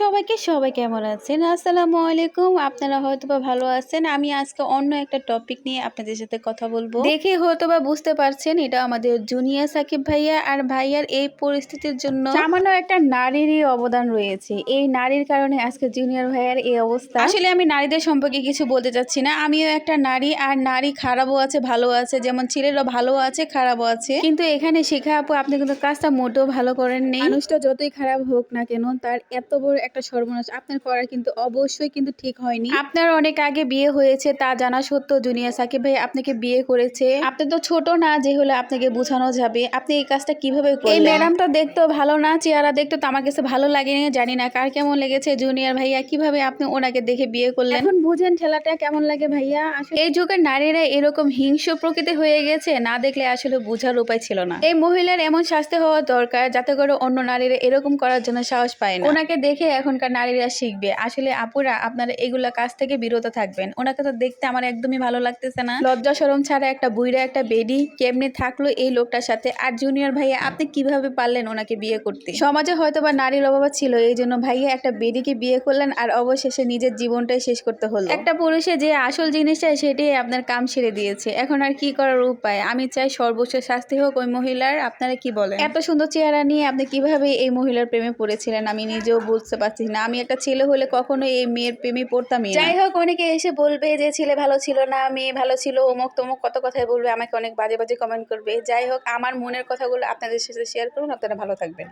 সবাইকে সবাই কেমন আছেন? আসসালামু আলাইকুম। আপনারা হয়তোবা ভালো আছেন। আমি আজকে অন্য একটা টপিক নিয়ে আপনাদের সাথে কথা বলব। দেখে হয়তোবা বুঝতে পারছেন এটা আমাদের জুনিয়র সাকিব ভাইয়া। আর ভাইয়ার এই পরিস্থিতির জন্য সামান্য একটা নারীরই অবদান রয়েছে। এই নারীর কারণে আজকে জুনিয়র ভাইয়ার এই অবস্থা। আসলে আমি নারীদের সম্পর্কে কিছু বলতে চাচ্ছি না। আমিও একটা নারী আর নারী খারাপও আছে ভালো আছে। যেমন ছেলেরা ভালো আছে খারাপও আছে। কিন্তু এখানে শিখা আপু আপনি কিন্তু কাজটা মোটেও ভালো করেননি। মানুষটা যতই খারাপ হোক না কেন তার এত বড় একটা সর্বনাশ। আপনার করা কিন্তু অবশ্যই কিন্তু ঠিক হয়নি। আপনার অনেক আগে বিয়ে হয়েছে তা জানা সত্ত্বেও জুনিয়র সাকিব ভাই আপনাকে বিয়ে করেছে। আপনি তো ছোট না যে হলে আপনাকে বোঝানো যাবে। আপনি এই কাজটা কীভাবে এই ম্যাডামটা দেখতেও ভালো না চেহারা দেখতে তো আমার কাছে ভালো লাগেনি জানি না কার কেমন লেগেছে। জুনিয়র ভাইয়া কীভাবে আপনি ওনাকে দেখে বিয়ে করলেন? এখন বুঝেন ঠেলাটা কেমন লাগে ভাইয়া। আসলে এই যুগের নারীরা এরকম হিংস্র প্রকৃতি হয়ে গেছে না দেখলে আসলে বোঝার উপায় ছিল না। এই মহিলার এমন শাস্তি হওয়া দরকার যাতে করে অন্য নারীরা এরকম করার জন্য সাহস পায় না। ওনাকে দেখে এখনকার নারীরা শিখবে। আসলে আপুরা আপনারা এগুলা কাজ থেকে বিরত থাকবেন। ওনাকে তো দেখতে আমার একদমই ভালো লাগতেছে না। লজ্জা সরম ছাড়া একটা বুইরা একটা বেডি কেমনে থাকল এই লোকটার সাথে? আর জুনিয়র ভাইয়া, আপনি কীভাবে পারলেন ওনাকে বিয়ে করতে? সমাজে হয়তো বা নারীর অভাব ছিল এই জন্য ভাইয়া একটা বেডিকে বিয়ে করলেন আর অবশেষে নিজের জীবনটাই শেষ করতে হলো। একটা পুরুষে যে আসল জিনিসটা সেটাই আপনার কাম ছেড়ে দিয়েছে। এখন আর কি করার উপায়? আমি চাই সর্বোচ্চ শাস্তি হোক ওই মহিলার। আপনারা কি বলেন? এত সুন্দর চেহারা নিয়ে আপনি কীভাবে এই মহিলার প্রেমে পড়েছিলেন? আমি নিজেও বুঝতে পারছি না। আমি একটা ছেলে হলে কখনো এই মেয়ের প্রেমে পড়তাম যাই হোক, অনেকে এসে বলবে যে, ছেলে ভালো ছিল না, মেয়ে ভালো ছিল, অমুক তমুক কত কথাই বলবে, আমাকে অনেক বাজে বাজে কমেন্ট করবে। যাই হোক, আমার মনের কথাগুলো আপনাদের সাথে শেয়ার করুন, আপনারা ভালো থাকবেন।